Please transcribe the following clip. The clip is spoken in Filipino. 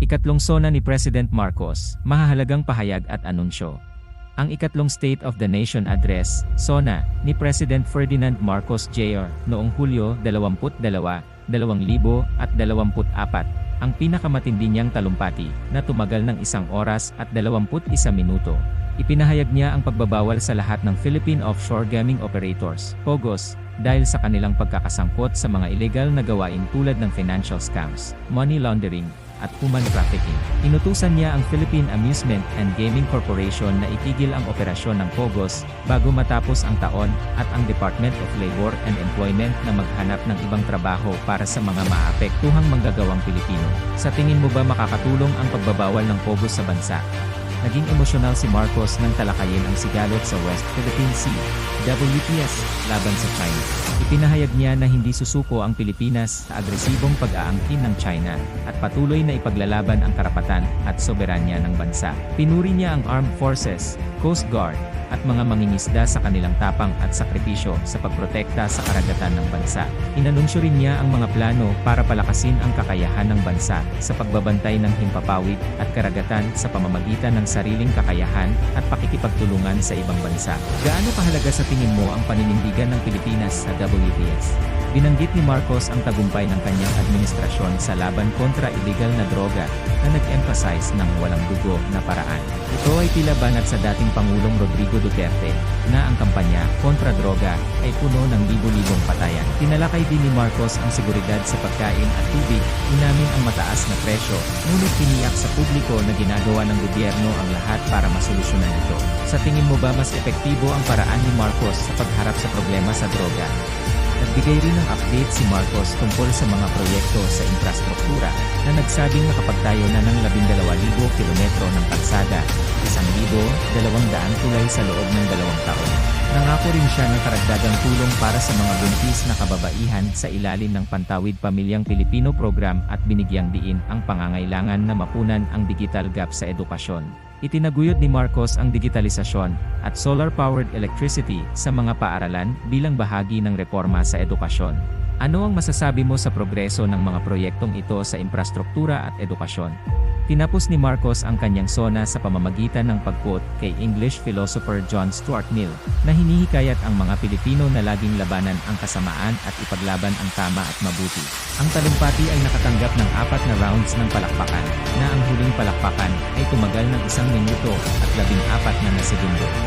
Ikatlong sona ni President Marcos, mahahalagang pahayag at anunsyo. Ang ikatlong State of the Nation Address, SONA, ni President Ferdinand Marcos Jr. noong Hulyo 22, 2024, ang pinakamatindi niyang talumpati na tumagal ng isang oras at 21 minuto. Ipinahayag niya ang pagbabawal sa lahat ng Philippine Offshore Gaming Operators, POGOS, dahil sa kanilang pagkakasangkot sa mga illegal na gawain tulad ng financial scams, money laundering, at human trafficking. Inutusan niya ang Philippine Amusement and Gaming Corporation na itigil ang operasyon ng POGOS bago matapos ang taon at ang Department of Labor and Employment na maghanap ng ibang trabaho para sa mga maapektuhang manggagawang Pilipino. Sa tingin mo ba makakatulong ang pagbabawal ng POGOS sa bansa? Naging emosyonal si Marcos nang talakayin ang sigalot sa West Philippine Sea, WPS, laban sa China. Ipinahayag niya na hindi susuko ang Pilipinas sa agresibong pag-aangkin ng China at patuloy na ipaglalaban ang karapatan at soberanya ng bansa. Pinuri niya ang Armed Forces, Coast Guard, at mga mangingisda sa kanilang tapang at sakripisyo sa pagprotekta sa karagatan ng bansa. Inanunsyo rin niya ang mga plano para palakasin ang kakayahan ng bansa sa pagbabantay ng himpapawid at karagatan sa pamamagitan ng sariling kakayahan at pakikipagtulungan sa ibang bansa. Gaano kahalaga sa tingin mo ang paninindigan ng Pilipinas sa WPS? Binanggit ni Marcos ang tagumpay ng kanyang administrasyon sa laban kontra illegal na droga na nag-emphasize ng walang dugo na paraan. Ito ay tila banat sa dating Pangulong Rodrigo Duterte na ang kampanya kontra droga ay puno ng libo-libong patayan. Tinalakay din ni Marcos ang seguridad sa pagkain at tubig, inamin ang mataas na presyo, ngunit tiniyak sa publiko na ginagawa ng gobyerno ang lahat para masolusyonan ito. Sa tingin mo ba mas epektibo ang paraan ni Marcos sa pagharap sa problema sa droga? Nagbigay rin ng update si Marcos tungkol sa mga proyekto sa infrastruktura na nagsabing nakapagtayo na ng 12,000 kilometro ng kalsada, 1,200 tulay sa loob ng dalawang taon. Nangako rin siya ng karagdagang tulong para sa mga buntis na kababaihan sa ilalim ng Pantawid Pamilyang Pilipino program at binigyang diin ang pangangailangan na mapunan ang digital gap sa edukasyon. Itinaguyod ni Marcos ang digitalisasyon at solar-powered electricity sa mga paaralan bilang bahagi ng reforma sa edukasyon. Ano ang masasabi mo sa progreso ng mga proyektong ito sa infrastruktura at edukasyon? Tinapos ni Marcos ang kanyang sona sa pamamagitan ng pag-quote kay English philosopher John Stuart Mill na hinihikayat ang mga Pilipino na laging labanan ang kasamaan at ipaglaban ang tama at mabuti. Ang talumpati ay nakatanggap ng apat na rounds ng palakpakan, na ang huling palakpakan ay tumagal ng isang minuto at labing apat na na segundo.